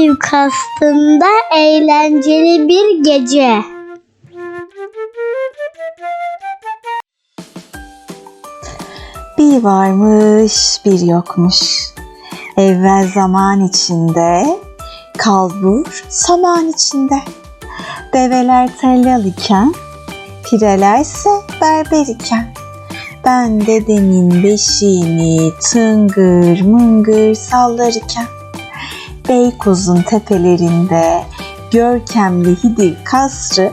Hidiv kastında eğlenceli bir gece. Bir varmış bir yokmuş. Evvel zaman içinde, kalbur saman içinde. Develer tellal iken, pirelerse berber iken. Ben dedemin beşiğini tıngır mıngır sallarken. Beykoz'un tepelerinde görkemli Hidiv kasrı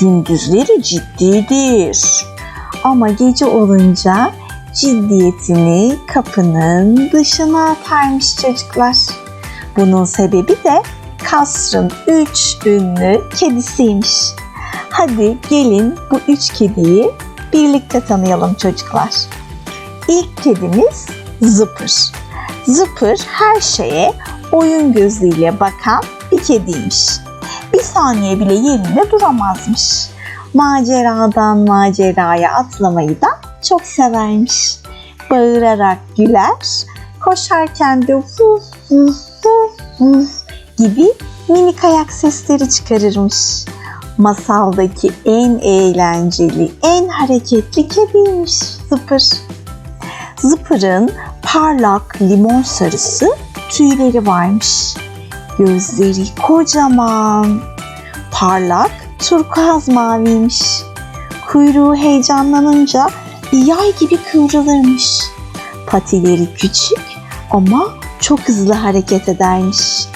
gündüzleri ciddidir. Ama gece olunca ciddiyetini kapının dışına atarmış çocuklar. Bunun sebebi de kasrın üç ünlü kedisiymiş. Hadi gelin bu üç kediyi birlikte tanıyalım çocuklar. İlk kedimiz Zıpır. Zıpır her şeye oyun gözüyle bakan bir kediymiş. Bir saniye bile yerinde duramazmış. Maceradan maceraya atlamayı da çok severmiş. Bağırarak güler, koşarken de vuf vuf vuf vuf gibi minik ayak sesleri çıkarırmış. Masaldaki en eğlenceli, en hareketli kediymiş Zıpır. Zıpır'ın parlak limon sarısı tüyleri varmış. Gözleri kocaman, parlak turkuaz maviymiş. Kuyruğu heyecanlanınca bir yay gibi kıvrılırmış. Patileri küçük ama çok hızlı hareket edermiş.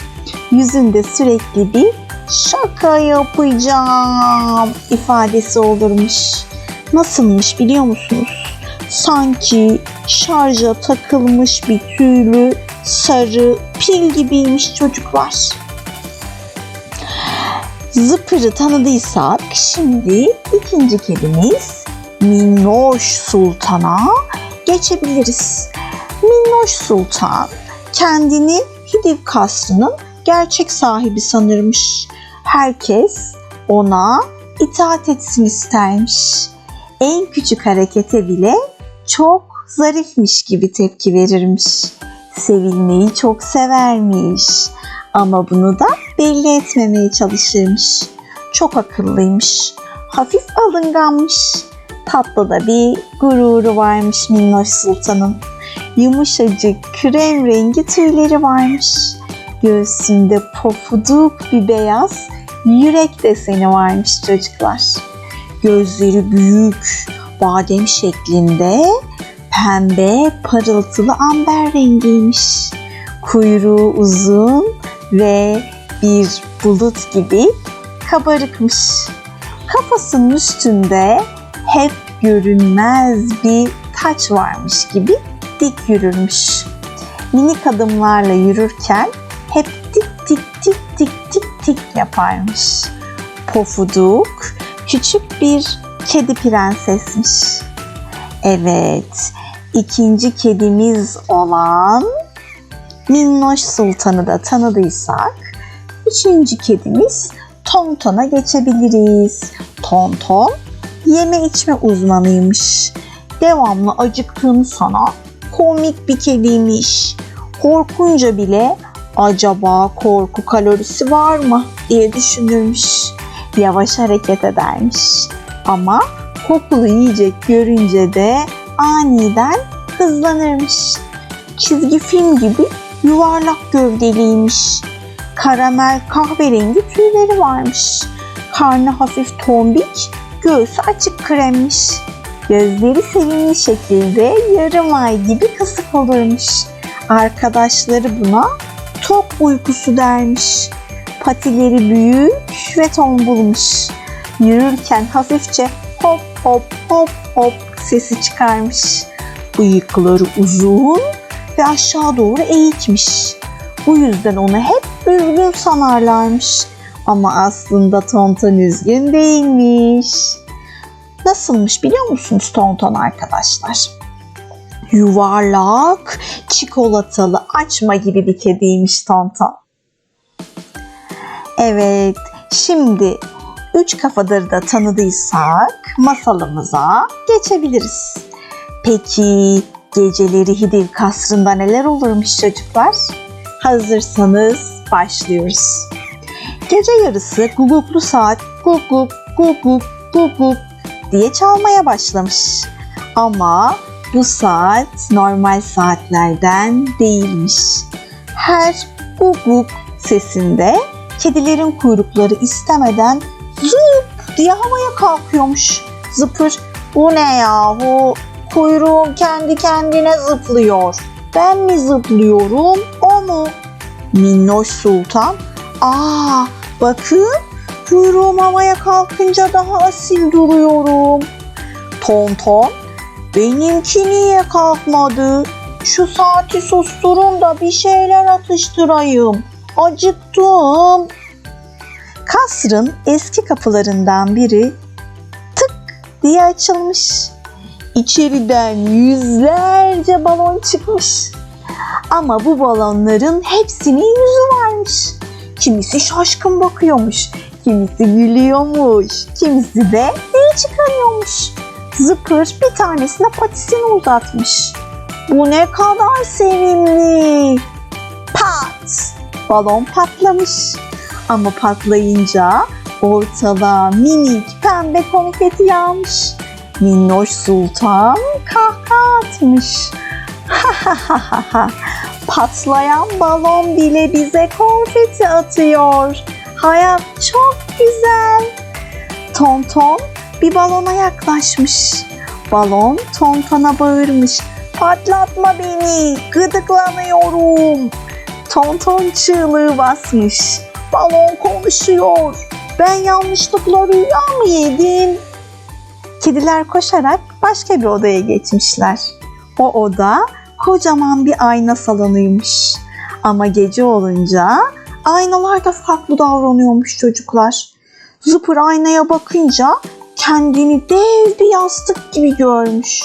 Yüzünde sürekli bir şaka yapacağım ifadesi olurmuş. Nasılmış biliyor musunuz? Sanki şarja takılmış bir tüylü sarı pil gibiymiş çocuklar. Zıpır'ı tanıdıysak şimdi ikinci kedimiz Minnoş Sultan'a geçebiliriz. Minnoş Sultan kendini Hidiv kasrının gerçek sahibi sanırmış. Herkes ona itaat etsin istermiş. En küçük harekete bile çok zarifmiş gibi tepki verirmiş. Sevilmeyi çok severmiş. Ama bunu da belli etmemeye çalışırmış. Çok akıllıymış. Hafif alınganmış. Tatlı da bir gururu varmış Minnoş Sultan'ın. Yumuşacık krem rengi tüyleri varmış. Göğsünde pofuduk bir beyaz yürek deseni varmış çocuklar. Gözleri büyük, badem şeklinde, pembe, parıltılı amber rengiymiş. Kuyruğu uzun ve bir bulut gibi kabarıkmış. Kafasının üstünde hep görünmez bir taç varmış gibi dik yürürmüş. Minik adımlarla yürürken hep tik tik tik tik tik tik yaparmış. Pofuduk küçük bir kedi prensesmiş. Evet, ikinci kedimiz olan Minnoş Sultan'ı da tanıdıysak, üçüncü kedimiz Tonton'a geçebiliriz. Tonton yeme içme uzmanıymış. Devamlı acıktığını sana komik bir kediymiş. Korkunca bile acaba korku kalorisi var mı diye düşünürmüş. Yavaş hareket edermiş. Ama kokulu yiyecek görünce de aniden hızlanırmış. Çizgi film gibi yuvarlak gövdeliymiş. Karamel kahverengi tüyleri varmış. Karnı hafif tombik, göğsü açık kremmiş. Gözleri sevimli şekilde yarım ay gibi kısık olurmuş. Arkadaşları buna tok uykusu dermiş. Patileri büyük ve tombulmuş. Yürürken hafifçe hop hop hop hop sesi çıkarmış. Bıyıkları uzun ve aşağı doğru eğikmiş. Bu yüzden onu hep üzgün sanarlarmış. Ama aslında Tonton üzgün değilmiş. Nasılmış biliyor musunuz Tonton arkadaşlar? Yuvarlak, çikolatalı açma gibi bir kediymiş Tonton. Evet, şimdi üç kafadır da tanıdıysak masalımıza geçebiliriz. Peki geceleri Hidiv kasrında neler olurmuş çocuklar? Hazırsanız başlıyoruz. Gece yarısı guguklu saat guguk guguk guguk diye çalmaya başlamış. Ama bu saat normal saatlerden değilmiş. Her guguk sesinde kedilerin kuyrukları istemeden zıp diye havaya kalkıyormuş. Zıpır bu ne yahu kuyruğum kendi kendine zıplıyor. Ben mi zıplıyorum o mu? Minnoş Sultan aa bakın kuyruğum havaya kalkınca daha asil duruyorum. Tonton benimki niye kalkmadı? Şu saati susturun da bir şeyler atıştırayım. Acıktım. Kasrın eski kapılarından biri tık diye açılmış. İçeriden yüzlerce balon çıkmış. Ama bu balonların hepsinin yüzü varmış. Kimisi şaşkın bakıyormuş, kimisi gülüyormuş, kimisi de el çıkarıyormuş. Zıpır bir tanesine patisini uzatmış. Bu ne kadar sevimli. Pat! Balon patlamış. Ama patlayınca ortalığa minik pembe konfeti yağmış. Minnoş Sultan kahkaha atmış. Ha ha ha ha ha. Patlayan balon bile bize konfeti atıyor. Hayat çok güzel. Tonton bir balona yaklaşmış. Balon Tonton'a bağırmış. Patlatma beni, gıdıklanıyorum. Tonton çığlığı basmış. Balon konuşuyor. Ben yanlışlıkla rüya mı yedim? Kediler koşarak başka bir odaya geçmişler. O oda kocaman bir ayna salonuymuş. Ama gece olunca aynalar da farklı davranıyormuş çocuklar. Zıpır aynaya bakınca kendini dev bir yastık gibi görmüş.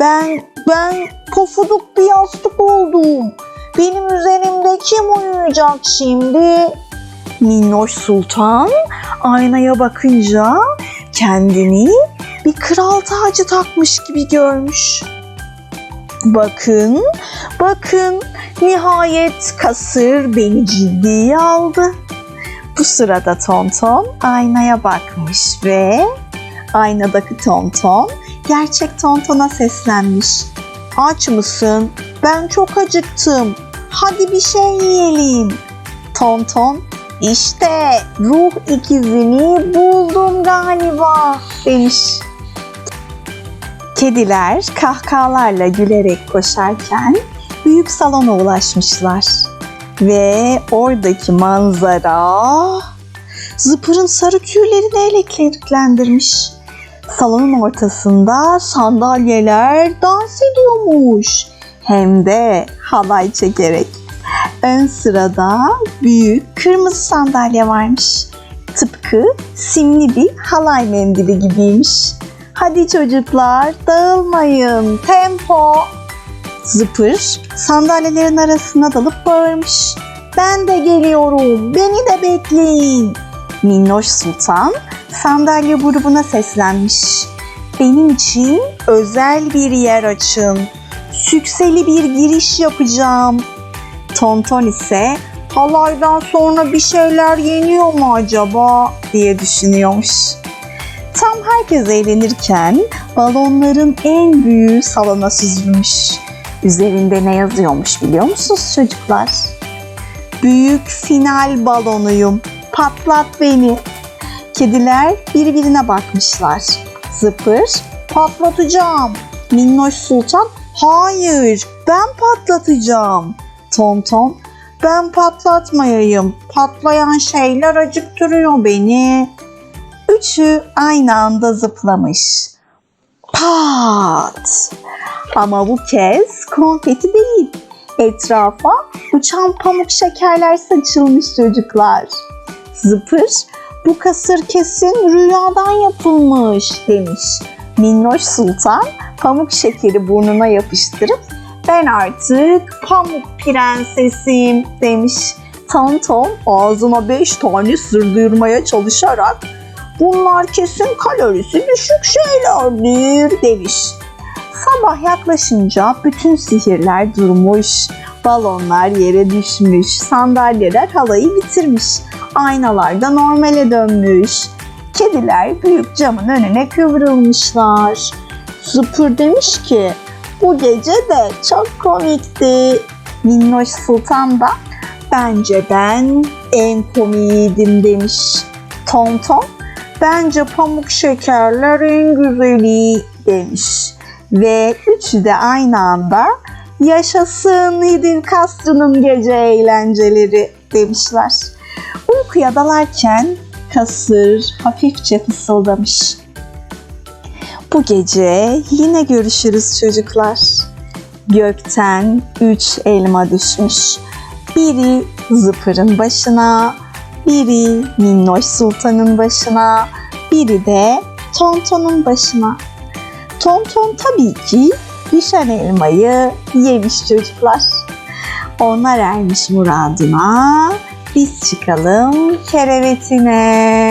Ben, ben pofuduk bir yastık oldum. Benim üzerimde kim uyuyacak şimdi? Minnoş Sultan aynaya bakınca kendini bir kral tacı takmış gibi görmüş. Bakın, bakın nihayet kasır beni ciddiye aldı. Bu sırada Tonton aynaya bakmış ve aynadaki Tonton gerçek Tonton'a seslenmiş. Aç mısın? Ben çok acıktım. Hadi bir şey yiyelim. Tonton işte ruh ikizini buldum galiba demiş. Kediler kahkahalarla gülerek koşarken büyük salona ulaşmışlar. Ve oradaki manzara zıpırın sarı tüylerini elektriklendirmiş. Salonun ortasında sandalyeler dans ediyormuş. Hem de halay çekerek. Ön sırada büyük kırmızı sandalye varmış. Tıpkı simli bir halay mendili gibiymiş. Hadi çocuklar dağılmayın. Tempo. Zıpır sandalyelerin arasına dalıp bağırmış. Ben de geliyorum. Beni de bekleyin. Minnoş Sultan sandalye grubuna seslenmiş. Benim için özel bir yer açın. Sükseli bir giriş yapacağım. Tonton ise halaydan sonra bir şeyler yeniyor mu acaba diye düşünüyormuş. Tam herkes eğlenirken balonların en büyüğü salona süzülmüş. Üzerinde ne yazıyormuş biliyor musunuz çocuklar? Büyük final balonuyum. Patlat beni. Kediler birbirine bakmışlar. Zıpır patlatacağım. Minnoş Sultan hayır ben patlatacağım. Tonton ben patlatmayayım. Patlayan şeyler acıktırıyor beni. Üçü aynı anda zıplamış. Pat! Ama bu kez konfeti değil. Etrafa uçan pamuk şekerler saçılmış çocuklar. Zıpır, bu kasır kesin rüyadan yapılmış demiş. Minnoş Sultan pamuk şekeri burnuna yapıştırıp ben artık pamuk prensesim demiş. Tonton ağzına beş tane sırdırmaya çalışarak bunlar kesin kalorisi düşük şeylerdir demiş. Sabah yaklaşınca bütün sihirler durmuş. Balonlar yere düşmüş, sandalyeler halayı bitirmiş, aynalar da normale dönmüş. Kediler büyük camın önüne kıvrılmışlar. Zıpır demiş ki, bu gece de çok komikti. Minnoş Sultan da, bence ben en komiydim demiş. Tonton, bence pamuk şekerler en güzeli demiş. Ve üçü de aynı anda yaşasın İdil Kasrı'nın gece eğlenceleri demişler. Uykuya dalarken kasır hafifçe fısıldamış. Bu gece yine görüşürüz çocuklar. Gökten üç elma düşmüş. Biri zıpırın başına, biri minnoş sultanın başına, biri de tontonun başına. Tonton tabii ki düşen elmayı yemiş çocuklar. Onlar ermiş muradına, biz çıkalım kerevetine.